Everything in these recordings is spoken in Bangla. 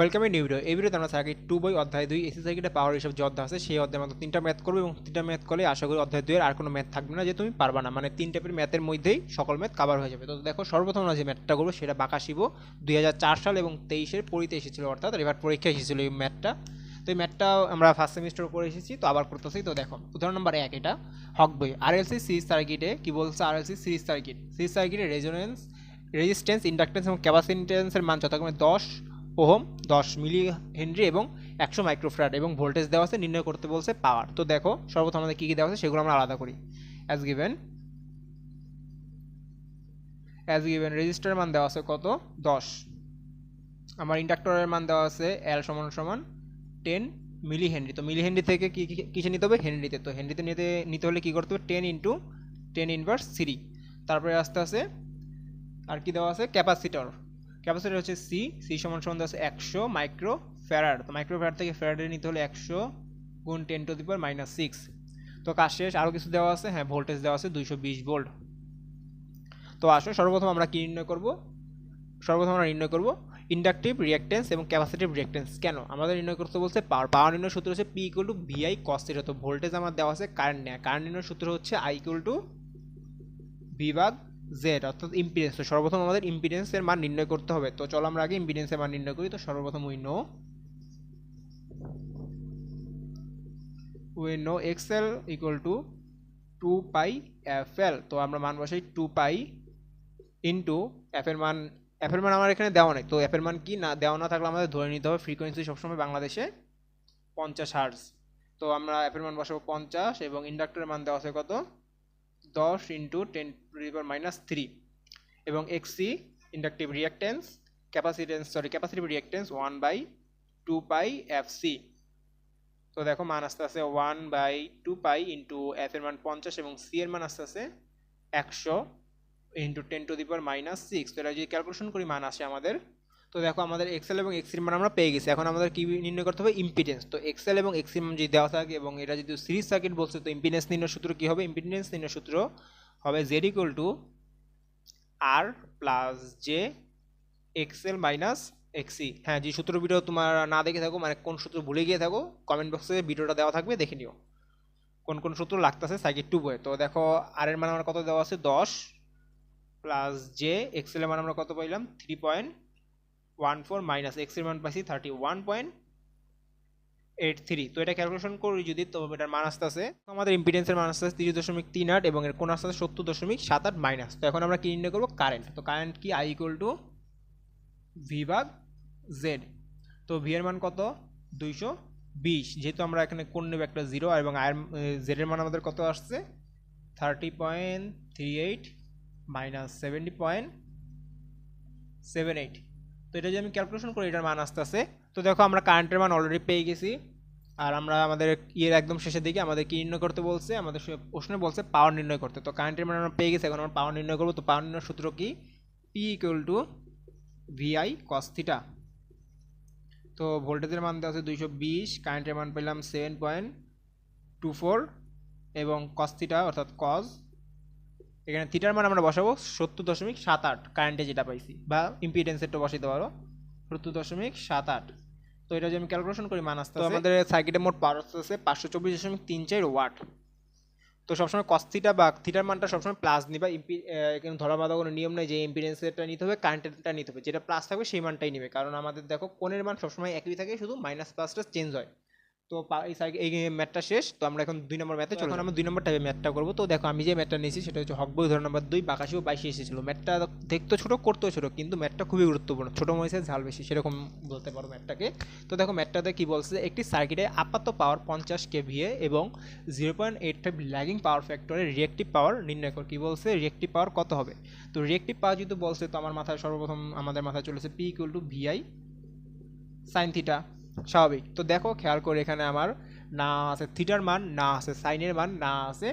ওয়েলকাম নিউ ভিডিও এই ভিডিওতে আমরা সার্কিট টু বই অধ্যায় দুই এসি সার্কিটের পাওয়ার হিসাব যে অধ্যায় আছে, সেই অধ্যায় মাত্র তিনটা ম্যাথ করবে এবং তিনটা ম্যাথ করলে আশা করি অধ্যায় দুইয়ের আর কোনো ম্যাথ থাকবে না, যে তুমি পারবা না। মানে তিন টাইপের ম্যাথের মধ্যেই সকল ম্যাথ কাভার হয়ে যাবে। তো দেখো, সর্বপ্রথম আমরা যে ম্যাথটা করব, সেটা বাঁকা শিব। দুই হাজার চার সাল এবং তেইশের পরিতে এসেছিল, অর্থাৎ এবার পরীক্ষা এসেছিল এই ম্যাথটা তো এই ম্যাথটা আমরা ফার্স্ট সেমিস্টার করে এসেছি, তো আবার করতেছি। তো দেখো, উদাহরণ নম্বর এক এটা, হক বই। আরএলসি সিরিজ সার্কিটে কি বলছে? আরএলসি সিরিজ সার্কিট সিরিজ সার্কিটে রেজোনেন্স রেজিস্ট্যান্স ইন্ডাকটেন্স এবং ক্যাপাসিটেন্সের মান যথাক্রমে দশ। ওহম, দশ মিলি হেনরি এবং একশো মাইক্রোফ্রাড এবং ভোল্টেজ দেওয়া আছে, নির্ণয় করতে বলছে পাওয়ার। তো দেখো, সর্বপ্রথম আমাদের কী কী দেওয়া আছে, সেগুলো আমরা আলাদা করি। অ্যাজ গিভেন অ্যাজ গিভেন রেজিস্টারের মান দেওয়া আছে কত? দশ। আমার ইন্ডাক্টরের মান দেওয়া আছে এল সমান সমান টেন মিলি হেনরি তো মিলি হেনরি থেকে কী কিসে নিতে হবে? হেনরিতে। তো হেনরিতে নিতে নিতে হলে কী করতে হবে? Ten into ten inverse three তারপরে আস্তে আস্তে আর কি দেওয়া আছে? ক্যাপাসিটর ক্যাপাসিটর হচ্ছে সি সি সমান সমান আছে একশো মাইক্রো ফ্যারাড। তো মাইক্রো ফ্যারাড থেকে ফ্যারাডে নিতে হলে একশো গুণ ten to the minus six তো কাজ শেষ আরও কিছু দেওয়া আছে? হ্যাঁ ভোল্টেজ দেওয়া আছে, দুইশো বিশ ভোল্ট তো আসো, সর্বপ্রথম আমরা কী নির্ণয় করব? সর্বপ্রথম আমরা নির্ণয় করব ইন্ডাকটিভ রিঅ্যাক্টেন্স এবং ক্যাপাসিটিভ রিঅ্যাক্টেন্স কেন? আমাদের নির্ণয় করতে বলছে পাওয়ার পাওয়ার নির্ণয় সূত্র হচ্ছে P equal to VI cos theta তো ভোল্টেজ আমার দেওয়া আছে কারেন্ট নেয়। কারেন্ট নির্ণয় সূত্র হচ্ছে আই ইকুয়াল টু বিভাগ জেড অর্থাৎ ইম্পিডেন্স তো সর্বপ্রথম আমাদের ইম্পিডেন্সের মান নির্ণয় করতে হবে। তো চলো আমরা আগে ইম্পিডেন্সের মান নির্ণয় করি। তো সর্বপ্রথম we know we know XL equal to two pi F L তো আমরা মান বসাই টু পাই ইন্টু এফ এর মান এফ এর মান আমার এখানে দেওয়া নেই। তো এফ এর মান কি? না, দেওয়া না থাকলে আমাদের ধরে নিতে হবে ফ্রিকোয়েন্সি সবসময় বাংলাদেশে পঞ্চাশ হার্জ তো আমরা এফ এর মান বসাবো পঞ্চাশ এবং ইন্ডাক্টরের মান দেওয়া আছে কত? দশ into ten power minus three এবং XC inductive reactance capacitance sorry capacitive reactance one by two pi F C তো দেখো মান আস্তে আস্তে one by two pi into F এর মান পঞ্চাশ এবং সি এর মান আস্তে আস্তে একশো into ten to the power minus six তো এটা যদি ক্যালকুলেশন করি, মান আসে আমাদের তো দেখো আমাদের এক্সেল এবং এক্সির মান আমরা পেয়ে গেছি। এখন আমাদের কী নির্ণয় করতে হবে? ইম্পিডেন্স তো এক্সেল এবং এক্সির মান যদি দেওয়া থাকে এবং এটা যদি সিরিজ সার্কিট বলছে, তো ইম্পিডেন্স নির্ণয় সূত্র কী হবে? ইম্পিডেন্স নির্ণয় সূত্র হবে Z equal to R plus J XL minus XC হ্যাঁ যে সূত্র ভিডিও তোমার না দেখে থাকো মানে কোন সূত্র ভুলে গিয়ে থাকো কমেন্ট বক্সে ভিডিওটা দেওয়া থাকবে, দেখে নিও। কোন কোন সূত্র লাগতেছে সার্কিট টু বয়ে তো দেখো আর এর মান আমার কত দেওয়া আছে? দশ প্লাস জে এক্সেল এর মান আমরা কত পাইলাম? Three point one four minus এক্সের মান পাইছি thirty one point eight three তো এটা ক্যালকুলেশন করি যদি, তো এটার মান আসতে আছে আমাদের ইম্পিডেন্সের মান আসতে আছে তিরিশ দশমিক তিন আট এবং এর কোন আসতে আছে সত্তর দশমিক সাত আট মাইনাস তো এখন আমরা কি নির্ণয় করব? কারেন্ট তো কারেন্ট কি? আই ইকুয়াল টু ভি ভাগ জেড তো ভি এর মান কত? দুইশো বিশ। যেহেতু আমরা এখানে কোন নেব একটা জিরো এবং আয়ের জেডের মান আমাদের কত আসছে? Thirty point three eight minus seventy point seven eight তো এটা যদি আমি ক্যালকুলেশন করি, এটার মান আসতে আছে তো দেখো আমরা কারেন্টের মান অলরেডি পেয়ে গেছি। আর আমরা আমাদের ইয়ের একদম শেষের দিকে আমাদের কি নির্ণয় করতে বলছে? আমাদের প্রশ্নে বলছে পাওয়ার নির্ণয় করতে। তো কারেন্টের মান আমরা পেয়ে গেছি, এখন আমরা পাওয়ার নির্ণয় করব। তো পাওয়ার নির্ণয় সূত্র কি? P equal to VI cos theta তো ভোল্টেজের মান দেওয়া আছে দুইশো বিশ কারেন্টের মান পেলাম সেভেন পয়েন্ট টু ফোর এবং কস থিটা অর্থাৎ কস এখানে থিটার মান আমরা বসাবো সত্তর দশমিক সাত আট কারেন্টে যেটা পাইছি, বা ইম্পিডেন্সেরটা বসাইতে পারো, সত্তর দশমিক সাত আট। তো এটা যদি আমি ক্যালকুলেশন করি, মান আসতে আমাদের সার্কিটের মোট পাওয়ার আসতেছে পাঁচশো চব্বিশ দশমিক তিন চার ওয়াট তো সবসময় কস থিটা বা থিটার মানটা সবসময় প্লাস নিবা ইম্পি এখানে ধরা বাঁধা কোনো নিয়ম নেই যে ইম্পিডেন্সেরটা নিতে হবে কারেন্টেরটা নিতে হবে। যেটা প্লাস থাকবে সেই মানটাই নেবে। কারণ আমাদের দেখো কোণের মান সবসময় একই থাকে, শুধু মাইনাস প্লাসটা চেঞ্জ হয়। তো এই এই ম্যাথটা শেষ তো আমরা এখন দুই নম্বর ম্যাথে চলো। আমরা দুই নম্বর টাইপের ম্যাথটা করব। তো দেখো আমি যে ম্যাথটা নিয়েছি সেটা হচ্ছে হকবই ধর নম্বর দুই বাকাশিও বাইশে এসেছিল। ম্যাথটা দেখতে ছোটো করতেও ছোট কিন্তু ম্যাথটা খুবই গুরুত্বপূর্ণ। ছোট মরিচে ঝাল বেশি সেরকম বলতে পারো ম্যাথটাকে তো দেখো ম্যাথটাতে কী বলছে একটি সার্কিটে আপাতত পাওয়ার পঞ্চাশ কেভিএ এবং zero point eight five lagging power ফ্যাক্টরের রিয়েক্টিভ পাওয়ার নির্ণয় কর। কি বলছে? রিয়েক্টিভ পাওয়ার কত হবে? তো রিয়েক্টিভ পাওয়ার যদি বলছে তো আমার মাথায় সর্বপ্রথম আমাদের মাথায় চলেছে P equal to VI sine theta স্বাভাবিক। তো দেখো, খেয়াল করে এখানে আমার না আছে থিটার মান, না আছে সাইনের মান, না আছে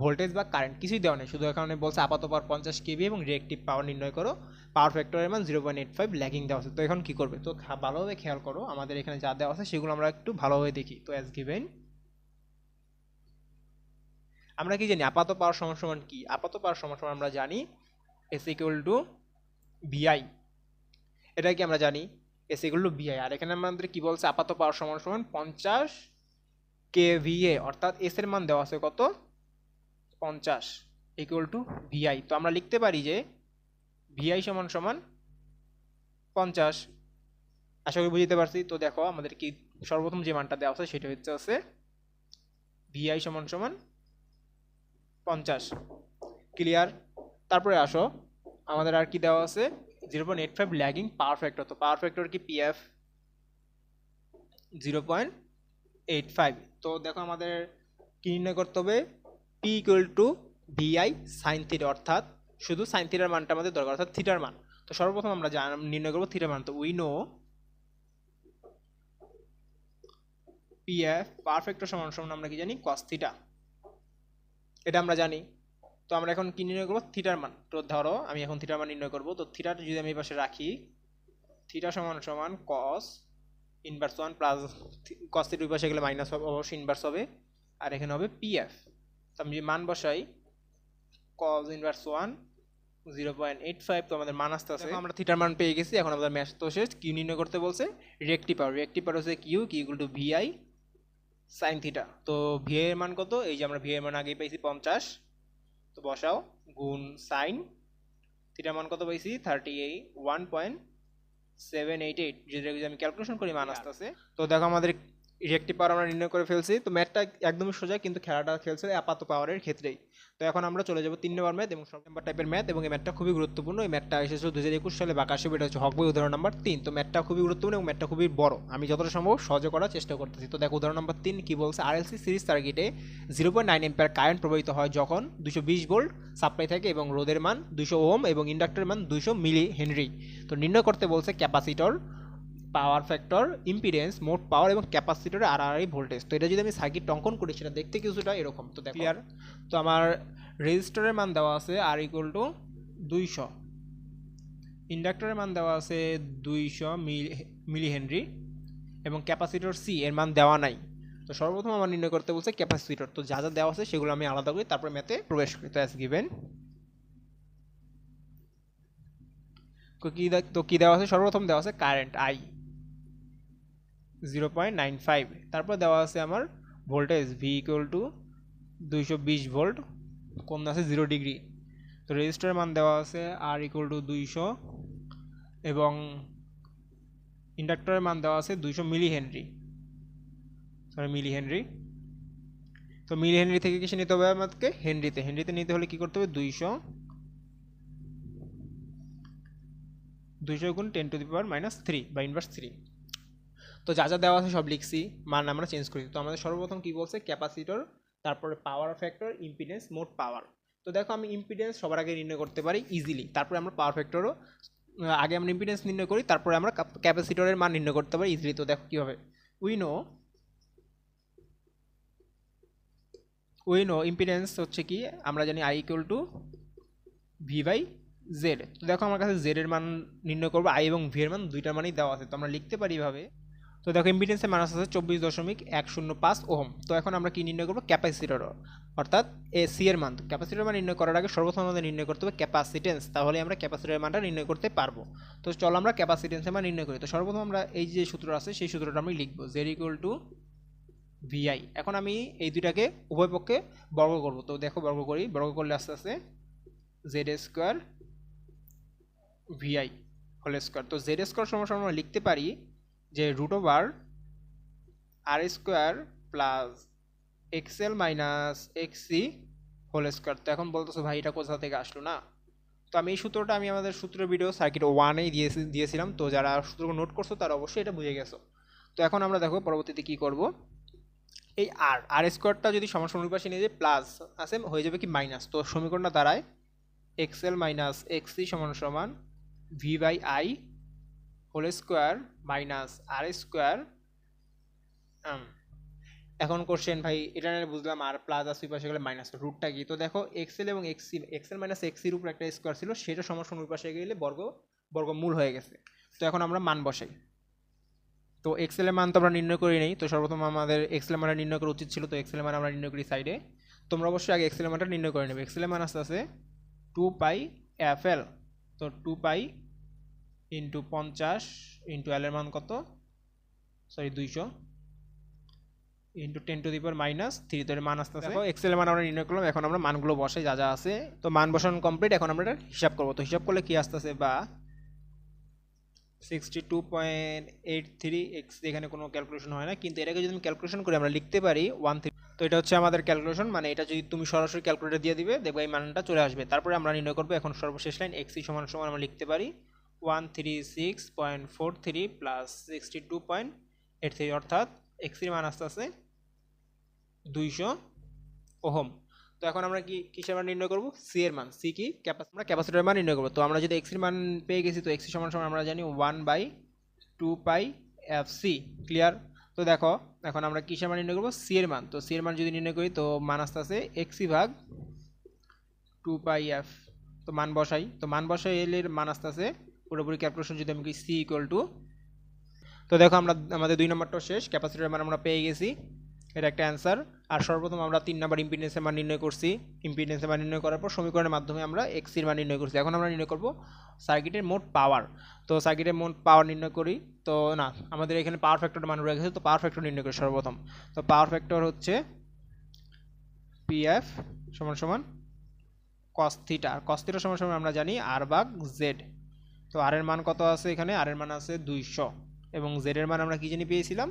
ভোল্টেজ বা কারেন্ট, কিছুই দেওয়া নেই। শুধু এখানে বলছে আপাতত পাওয়ার পঞ্চাশ কেবি এবং রিয়েক্টিভ পাওয়ার নির্ণয় করো। পাওয়ার ফ্যাক্টরের মান zero point eight five, lagging দেওয়া আছে। তো এখন কী করবে? তো ভালোভাবে খেয়াল করো, আমাদের এখানে যা দেওয়া আছে সেগুলো আমরা একটু ভালোভাবে দেখি। তো অ্যাজ গিভেন আমরা কি জানি? আপাত পাওয়ার সমান সমান কি? আপাতত পাওয়ার সমান সমান আমরা জানি এস ইকুয়াল টু ভিআই এটা কি আমরা জানি? এস টু ভিআই আর এখানে আমাদের কি বলছে? আপাতত পাওয়ার সমান সমান পঞ্চাশ কে ভিএ অর্থাৎ এস এর মান দেওয়া আছে কত? পঞ্চাশ ইকুয়াল টু ভিআই তো আমরা লিখতে পারি যে ভিআই সমান সমান পঞ্চাশ। আশা করি বুঝতে পারছি। তো দেখো, আমাদের কি সর্বপ্রথম যে মানটা দেওয়া আছে সেটা হচ্ছে আছে ভিআই সমান সমান পঞ্চাশ। ক্লিয়ার তারপরে আসো। আমাদের আর কি দেওয়া আছে? Zero point eight five lagging power factor তো পাওয়ার ফ্যাক্টর কি PF zero point eight five তো দেখো আমাদের কি নির্ণয় করতে হবে? P equal to VI sine theta অর্থাৎ শুধু সাইন থিটার মানটা আমাদের দরকার, অর্থাৎ থিটার মান। তো সর্বপ্রথম আমরা নির্ণয় করব থিটার মান। তো উই নো পিএফ পারফেক্ট সমান সমান আমরা কি জানি? কস থিটা এটা আমরা জানি। তো আমরা এখন কি নির্ণয় করব? থিটার মান। তো ধরো, আমি এখন থিটার মান নির্ণয় করব। তো থিটাটা যদি আমি এই পাশে রাখি, থিটা সমান সমান cos inverse one plus cos theta ওই পাশে গেলে মাইনাস হবে, অবশ্যই ইনভার্স হবে। আর এখানে হবে পিএফ তো আমি যদি মান বসাই cos inverse one zero point eight five তো আমাদের মান আসতে আছে। আমরা থিটার মান পেয়ে গেছি, এখন আমাদের ম্যাচ তো শেষ। কিউ নির্ণয় করতে বলছে রিয়েক্টিভ পাওয়ার রিয়েক্টিভ পাওয়ার হচ্ছে কিউ কি equal to VI sine theta তো ভিআই এর মান কত? এই যে আমরা ভিআই এর মান আগেই পাইছি পঞ্চাশ। তো বসাও গুণ সাইন থিটার মান কত পাইছি? Thirty eight one point seven eight eight যেটা যদি আমি ক্যালকুলেশন করি মান আসতে আছে তো দেখো আমাদের রিয়েক্টিভ পাওয়ার আমরা নির্ণয় করে ফেলছি, তো ম্যাথটা একদমই সোজা, কিন্তু খেলাটা খেলছে আপাত পাওয়ারের ক্ষেত্রেই। তো এখন আমরা চলে যাব তিন নম্বর ম্যাথ এবং সব নম্বর টাইপের ম্যাথ এবং এই ম্যাথটা খুবই গুরুত্বপূর্ণ। এই ম্যাথটা এসেছিল দু হাজার একুশ সালে বাকাশে এটা হচ্ছে হকবই উদাহরণ নাম্বার তিন। তো ম্যাথটা খুবই গুরুত্বপূর্ণ এবং ম্যাথটা খুবই বড়। আমি যতটা সম্ভব সহজে করার চেষ্টা করতেছি। তো দেখো উদাহরণ নাম্বার তিন কি বলছে? আর আরএলসি সিরিজ সার্কিটে zero point nine ampere current প্রবাহিত হয় যখন দুশো বিশ ভোল্ট সাপ্লাই থাকে এবং রোদের মান দুশো ওম এবং ইন্ডাক্টরের মান দুশো মিলি হেনরি তো নির্ণয় করতে বলছে ক্যাপাসিটর পাওয়ার ফ্যাক্টর ইম্পিডেন্স মোট পাওয়ার এবং ক্যাপাসিটরের আর আর ভোল্টেজ তো এটা যদি আমি সার্কিট অঙ্কন করি সেটা দেখতে কিছুটা এরকম। তো ক্লিয়ার তো আমার রেজিস্টরের মান দেওয়া আছে আর ইকুয়াল টু দুইশো। ইন্ডাক্টরের মান দেওয়া আছে দুইশো মিলি হেনরি এবং ক্যাপাসিটর সি এর মান দেওয়া নাই। তো সর্বপ্রথম আমার নির্ণয় করতে বলছে ক্যাপাসিটর তো যা যা দেওয়া আছে সেগুলো আমি আলাদা করি তারপর ম্যাথে প্রবেশ করি। তো অ্যাজ গিভেন কি তো কী দেওয়া আছে? সর্বপ্রথম দেওয়া আছে current I zero point nine five তারপর দেওয়া আছে আমার ভোল্টেজ ভি ইকুয়াল টু দুইশো বিশ ভোল্ট কোন আছে জিরো ডিগ্রি তো রেজিস্টারের মান দেওয়া আছে আর ইকুয়াল টু দুইশো এবং ইন্ডাক্টরের মান দেওয়া আছে দুইশো milli henry sorry milli henry তো মিলি হেনরি থেকে কিসে নিতে হবে আমাদেরকে? হেনরিতে। হেনরিতে নিতে হলে কি করতে হবে? দুইশো দুইশো গুণ ten to the power minus three বা ইনভার্স থ্রি তো যা যা দেওয়া আছে সব লিখছি, মান আমরা চেঞ্জ করি তো আমাদের সর্বপ্রথম কি বলছে? ক্যাপাসিটর তারপরে পাওয়ার ফ্যাক্টর ইম্পিডেন্স মোট পাওয়ার তো দেখো আমি ইম্পিডেন্স সবার আগে নির্ণয় করতে পারি ইজিলি তারপরে আমরা পাওয়ার ফ্যাক্টরও আগে আমরা ইম্পিডেন্স নির্ণয় করি, তারপরে আমরা ক্যাপাসিটরের মান নির্ণয় করতে পারি ইজিলি তো দেখো কীভাবে? We know we know impedance হচ্ছে কি? আমরা জানি I equal to V by Z তো দেখো আমার কাছে জেড এর মান নির্ণয় করব আই এবং ভি এর মান দুইটার মানই দেওয়া আছে। তো আমরা লিখতে পারি এভাবে তো দেখো ইম্পিডেন্সের মান আছে চব্বিশ দশমিক এক শূন্য পাঁচ ওহম। তো এখন আমরা কি নির্ণয় করব? ক্যাপাসিটর অর্থাৎ এ সি এর মান। ক্যাপাসিটর মান নির্ণয় করার আগে সর্বপ্রথম আমাদের নির্ণয় করতে হবে ক্যাপাসিটেন্স তাহলে আমরা ক্যাপাসিটরের মানটা নির্ণয় করতে পারব। তো চলো আমরা ক্যাপাসিটেন্সের মান নির্ণয় করি। তো সর্বপ্রথম আমরা এই যে সূত্র আছে, সেই সূত্রটা আমি লিখব। জেড ইকুয়াল টু ভিআই এখন আমি এই দুইটাকে উভয় পক্ষে বর্গ করব। তো দেখো, বর্গ করি। বর্গ করলে আস্তে আস্তে Z square VI whole square তো জেড স্কোয়ার সমস্যা আমরা লিখতে পারি যে root over R square plus XL minus XC whole square তো এখন বলতেছো, ভাই, এটা কোথা থেকে আসলো না? তো আমি এই সূত্রটা, আমি আমাদের সূত্র ভিডিও সার্কিট ওয়ানেই দিয়েছি, দিয়েছিলাম। তো যারা সূত্র নোট করছ, তারা অবশ্যই এটা বুঝে গেছো। তো এখন আমরা দেখো পরবর্তীতে কী করব? এই আর আর স্কোয়ারটা যদি সমান পাশে নিয়ে যাই প্লাস আছে, হয়ে যাবে কি মাইনাস তো সমীকরণটা দাঁড়ায় এক্সেল মাইনাস এক্সি সমান সমান V by I whole square minus R square এখন কোশ্চেন ভাই, এটা নিয়ে বুঝলাম আর প্লাস আর সুই পাশে গেলে মাইনাস রুটটা কি? তো দেখো এক্সেল এবং এক্সি এক্সেল মাইনাস এক্সির উপর একটা স্কোয়ার ছিল, সেটা সমস্যা ওই পাশে গেলে বর্গ, বর্গমূল হয়ে গেছে। তো এখন আমরা মান বসাই। তো এক্সেলের মান তো আমরা নির্ণয় করি নেই, তো সর্বপ্রথম আমাদের এক্সেলের মানটা নির্ণয় করা উচিত ছিল, তো এক্সেলের মান আমরা নির্ণয় করি সাইডে তোমরা অবশ্যই আগে এক্সেলের মানটা নির্ণয় করে নেবে। এক্সেলের মান আস্তে আস্তে টু পাই এফ এল তো টু পাই ইন্টু পঞ্চাশ ইন্টু এল এর মান কত? সরি, দুইশো। Into ten to the minus three তো মান আসতে দেখো এক্সেল মান আমরা নির্ণয় করলাম, এখন আমরা মানগুলো বসাই, যা যা আছে। তো মান বসানো কমপ্লিট এখন আমরা হিসাব করব। তো হিসাব করলে কি আসতেছে বা? Sixty two point eight three X এখানে কোনো ক্যালকুলেশন হয় না, কিন্তু এটাকে যদি আমি ক্যালকুলেশন করি, আমরা লিখতে পারি ওয়ান থ্রি তো এটা হচ্ছে আমাদের ক্যালকুলেশন মানে এটা যদি তুমি সরাসরি ক্যালকুলেটর দিয়ে দিবে, দেখবে এই মানটা চলে আসবে। তারপরে আমরা নির্ণয় করব, এখন সর্বশেষ লাইন এক্সি সমান সমান আমরা লিখতে পারি। One three six point four three plus sixty two point eight three অর্থাৎ এক্সির মান আসতে আসতে দুইশো ওহম। তো এখন আমরা কি কিসের মান নির্ণয় করব? সি এর মান। সি কি? ক্যাপাসিটি আমরা ক্যাপাসিটির মান নির্ণয় করব। তো আমরা যদি এক্সির মান পেয়ে গেছি, তো এক্সি সমান সমান আমরা জানি one by two pi F C clear তো দেখো, এখন আমরা কিসের মান নির্ণয় করব? সি এর মান। তো সি এর মান যদি নির্ণয় করি, তো মান আসতে আসে এক্সি ভাগ টু পাই এফ তো মান বসাই। তো মান বসাই এলের মান আসতে আসে পুরোপুরি ক্যালকুলেশন যদি আমি সি ইকুয়াল টু তো দেখো আমরা, আমাদের দুই নম্বরটা শেষ ক্যাপাসিটির মান আমরা পেয়ে গেছি। এটা একটা অ্যান্সার আর সর্বপ্রথম আমরা তিন নাম্বার ইম্পিডেন্সের মান নির্ণয় করছি। ইম্পিডেন্সের মান নির্ণয় করার পর সমীকরণের মাধ্যমে আমরা এক্সির মান নির্ণয় করছি। এখন আমরা নির্ণয় করব সার্কিটের মোট পাওয়ার তো সার্কিটের মোট পাওয়ার নির্ণয় করি। তো না, আমাদের এখানে পাওয়ার ফ্যাক্টর মান রয়ে গেছে, তো পাওয়ার ফ্যাক্টর নির্ণয় করি সর্বপ্রথম। তো পাওয়ার ফ্যাক্টর হচ্ছে পিএফ সমান সমান কস থিটা আর কস থিটা সমান সমান আমরা জানি আর বাগ জেড তো আর এর মান কত আছে এখানে? আর এর মান আছে দুইশো। এবং জেড এর মান আমরা কি জানি পেয়েছিলাম?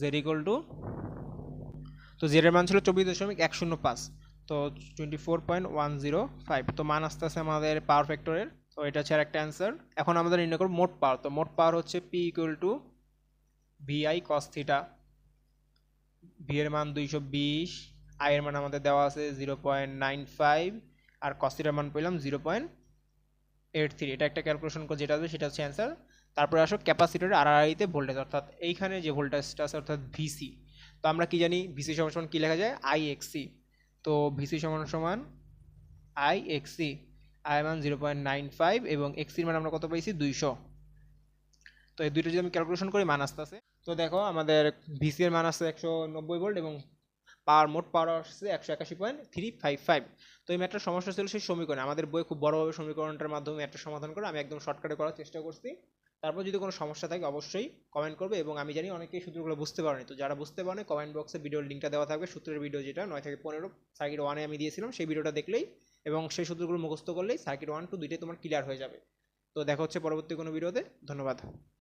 জেড ইকুয়াল টু তো জেড এর মান ছিল চব্বিশ দশমিক এক শূন্য পাঁচ। তো twenty four point one zero five তো মান আসতে আসে আমাদের পাওয়ার ফ্যাক্টরের তো এটা হচ্ছে একটা অ্যান্সার এখন আমাদের নির্ণয় করব মোট পাওয়ার। তো মোট পাওয়ার হচ্ছে P equal to VI cos theta V এর মান দুইশো বিশ। আই এর মান আমাদের দেওয়া আছে জিরো পয়েন্ট নাইন ফাইভ আর কস থিটার মান পেলাম জিরো পয়েন্ট এইট থ্রি এটা একটা ক্যালকুলেশন করে যেটা আসবে সেটা হচ্ছে অ্যান্সার তারপরে আসো ক্যাপাসিটরের আর আড়াইতে ভোল্টেজ অর্থাৎ এইখানে যে ভোল্টেজটা আছে, অর্থাৎ ভিসি তো আমরা কি জানি ভিসি সমান সমান কী লেখা যায়? আই এক্সি তো ভিসি সমান সমান আই এক্সি আই মান জিরো পয়েন্ট নাইন ফাইভ এবং এক্সির মান আমরা কত পাইছি? দুইশো। তো এই দুইটা যদি আমি ক্যালকুলেশন করি, মান আসতে আছে তো দেখো, আমাদের ভিসি এর মান আসছে একশো নব্বই ভোল্ট এবং পাওয়ার মোট পাওয়ার আসছে একশো একাশি পয়েন্ট থ্রি ফাইভ ফাইভ তো এই ম্যাটার সমস্যা ছিল সেই সমীকরণ। আমাদের বই খুব বড়ভাবে সমীকরণটার মাধ্যমে ম্যাটার সমাধান করে আমি একদম শর্টকাটে করার চেষ্টা করছি। তারপর যদি কোনো সমস্যা থাকে অবশ্যই কমেন্ট করবে এবং আমি জানি অনেকেই সূত্রগুলো বুঝতে পারেনি। তো যারা বুঝতে পারেনি কমেন্ট বক্সে ভিডিওর লিঙ্কটা দেওয়া থাকবে। সূত্রের ভিডিও যেটা নয় থেকে পনেরো সার্কিট ওয়ানে আমি দিয়েছিলাম, সেই ভিডিওটা দেখলেই এবং সেই সূত্রগুলো মুখস্থ করলেই সার্কিট ওয়ান টু দুইটাই তোমার ক্লিয়ার হয়ে যাবে। তো দেখা হচ্ছে পরবর্তী কোনো ভিডিওতে ধন্যবাদ।